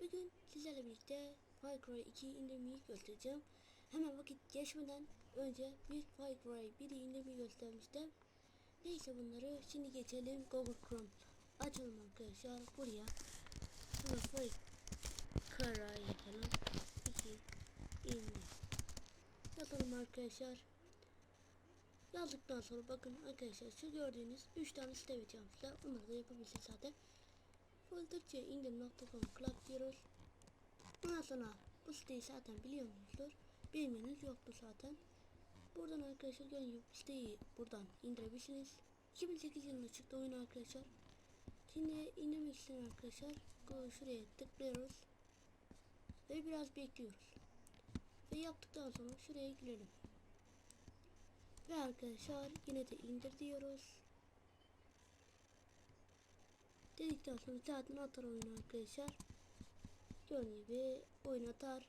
Bugün sizlerle birlikte Far Cry 2 indirmeyi göstereceğim. Hemen vakit geçmeden önce bir Far Cry 1'i indirmeyi göstermiştim. Neyse bunları şimdi geçelim Google Chrome. Açalım arkadaşlar buraya. Sonra Far Cry yazalım. 2 indir. Yazalım arkadaşlar. Yazdıktan sonra bakın arkadaşlar şu gördüğünüz 3 tane site size. Onları da yapabilirsiniz zaten. Folderçe indir.com club diyoruz. Ondan sonra bu siteyi zaten biliyorsunuzdur. Bilmeniz yoktu zaten. Buradan arkadaşlar gördüğünüz gibi siteyi buradan indirebilirsiniz. 2008 yılında çıktı oyun arkadaşlar. Şimdi indirmek isteyen arkadaşlar şuraya tıklıyoruz. Ve biraz bekliyoruz. Ve yaptıktan sonra şuraya girelim. Ve arkadaşlar yine de indir diyoruz. Dedikten sonra zaten atar oyunu arkadaşlar. Gördüğünüz gibi oyun atar.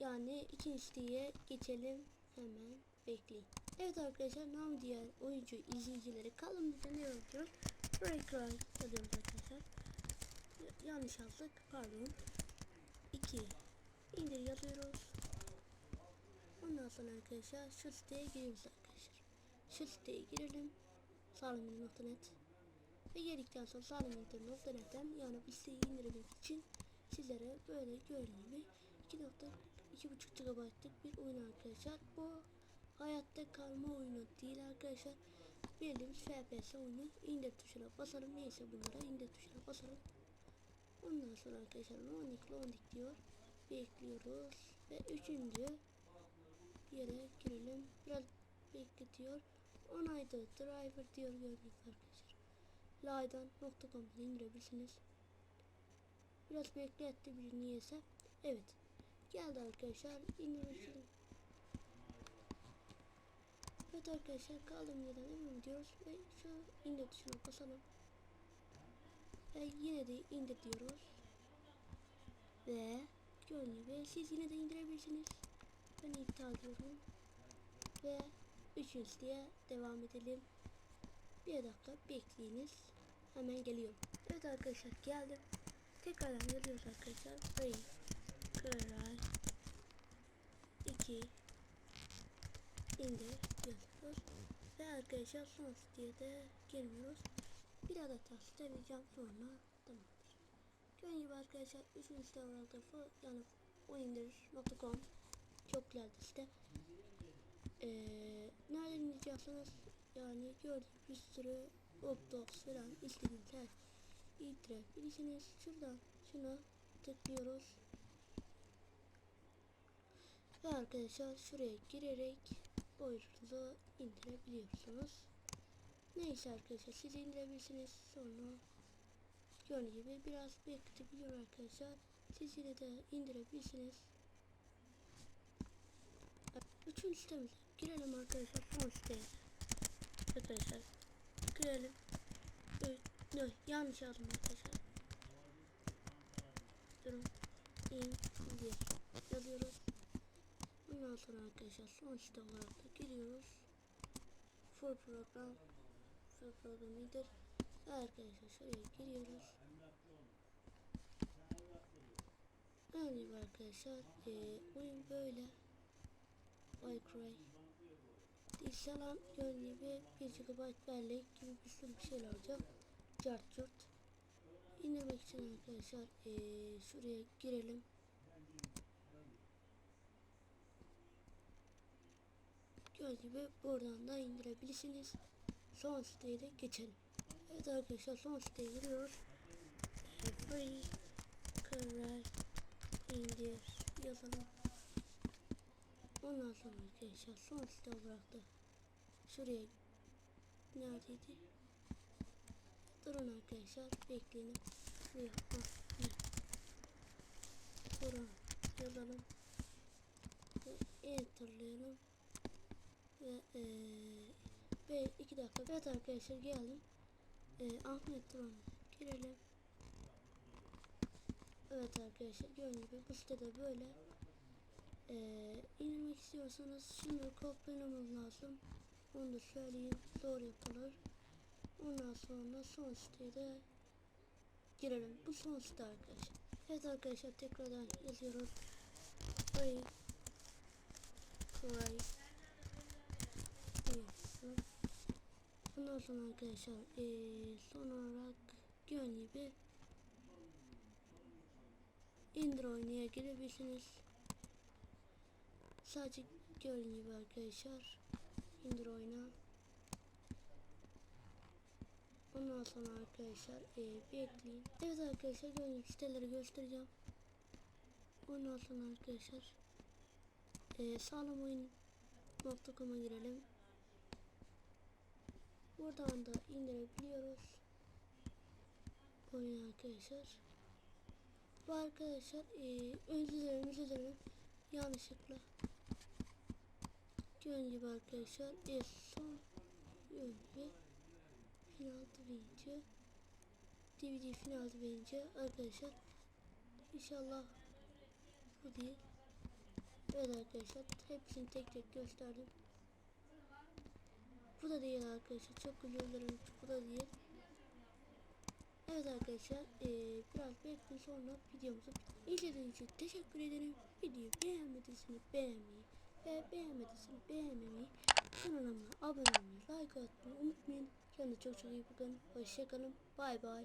Yani ikinci siteye geçelim. Hemen bekleyin. Evet arkadaşlar nam diğer oyuncu izleyicileri kalın bize ne yazıyoruz? Ray Cry yazıyoruz arkadaşlar. Yanlış yazdık pardon. 2 indir yazıyoruz. Sonra arkadaşlar şu siteye giriyoruz arkadaşlar. Şu siteye girelim. Sağlamın.net ve geldikten sonra sağlaminter.net'ten yani bu siteyi indirmek için sizlere böyle gördüğünüz gibi 2.2.5 GB'lık bir oyun arkadaşlar. Bu hayatta kalma oyunu değil arkadaşlar. Bildiğimiz FPS oyunu indir tuşuna basalım. Neyse bunlara indir tuşuna basalım. Ondan sonra arkadaşlar loading loading diyor. Bekliyoruz. Ve üçüncü yere girelim. Biraz bekletiyor. Onayda driver diyor gördüğünüz arkadaşlar. Laydan.com'dan indirebilirsiniz. Biraz bekletti bir niyeyse. Evet. Geldi arkadaşlar. İndirmişim. Evet arkadaşlar kaldım yerden devam diyoruz ve şu indir tuşuna basalım. Ve yine de indir diyoruz. Ve gördüğünüz gibi siz yine de indirebilirsiniz. Ben iptal diyorum. Ve üçüncü diye devam edelim. Bir dakika bekleyiniz. Hemen geliyorum. Evet arkadaşlar geldim. Tekrardan yazıyoruz arkadaşlar. Free Cry 2 indir yazıyoruz. Ve arkadaşlar son diye de girmiyoruz. Bir adet vereceğim sonra tamamdır. Gördüğünüz gibi arkadaşlar 3. site olarak da yani oyundir.com bir site. Ee, nereden indireceksiniz? Yani gördüğünüz bir sürü Roblox falan istediğiniz her indirebilirsiniz. Şuradan şuna tıklıyoruz. Ve arkadaşlar şuraya girerek oyunuzu indirebiliyorsunuz. Neyse arkadaşlar siz indirebilirsiniz. Sonra gördüğünüz gibi biraz bekletebiliyor arkadaşlar. Siz yine de indirebilirsiniz. Üçüncü sitemize girelim arkadaşlar. Son siteye. Arkadaşlar girelim. Evet, yanlış yazdım arkadaşlar. Durun. İn diye yazıyoruz. Bundan sonra arkadaşlar son site olarak da giriyoruz. Full program. Full program. Ve arkadaşlar şuraya giriyoruz. Öyle arkadaşlar. Ee, oyun böyle. Minecraft. İnşallah gördüğünüz gibi 1 GB bellek gibi bir sürü bir şeyler olacak. Cart curt. İndirmek için arkadaşlar ee, şuraya girelim. Gördüğünüz gibi buradan da indirebilirsiniz. Son siteye de geçelim. Evet arkadaşlar son siteye giriyoruz. Free Cry indir yazalım. Ondan sonra arkadaşlar son olarak da şuraya neredeydi? Durun arkadaşlar bekleyin. Şuraya. Durun yazalım. Enterlayalım. Ve ve iki dakika. Evet arkadaşlar geldim. Eee Ahmet Duran girelim. Evet arkadaşlar gördüğünüz gibi bu sitede böyle Ee, indirmek istiyorsanız şimdi kopyalamamız lazım. Onu da söyleyeyim. Doğru yapılır. Ondan sonra son siteye de girelim. Bu son site arkadaşlar. Evet arkadaşlar tekrardan yazıyoruz. Burayı diyorsun. Bundan sonra arkadaşlar eee son olarak gün gibi indir oynaya girebilirsiniz. Sadece gördüğün gibi arkadaşlar indir oyna. Ondan sonra arkadaşlar eee bekleyin. Evet arkadaşlar gördüğünüz siteleri göstereceğim. Ondan sonra arkadaşlar eee sağlam oyun.com'a girelim. Buradan da indirebiliyoruz. Oyun arkadaşlar. Bu arkadaşlar eee özür dilerim özür dilerim. Yanlışlıkla. Gördüğünüz gibi arkadaşlar e, son ünlü final deyince DVD final deyince arkadaşlar inşallah bu değil. Evet arkadaşlar hepsini tek tek gösterdim. Bu da değil arkadaşlar. Çok dilerim. Bu da değil. Evet arkadaşlar eee, biraz bekleyin sonra videomuzu izlediğiniz için teşekkür ederim. Videoyu beğenmediyseniz beğenmeyi ve beğenmediyseniz beğenmemeyi kanalıma abone olmayı, like atmayı unutmayın. Kendinize çok çok iyi bakın. Hoşçakalın. Bay bay.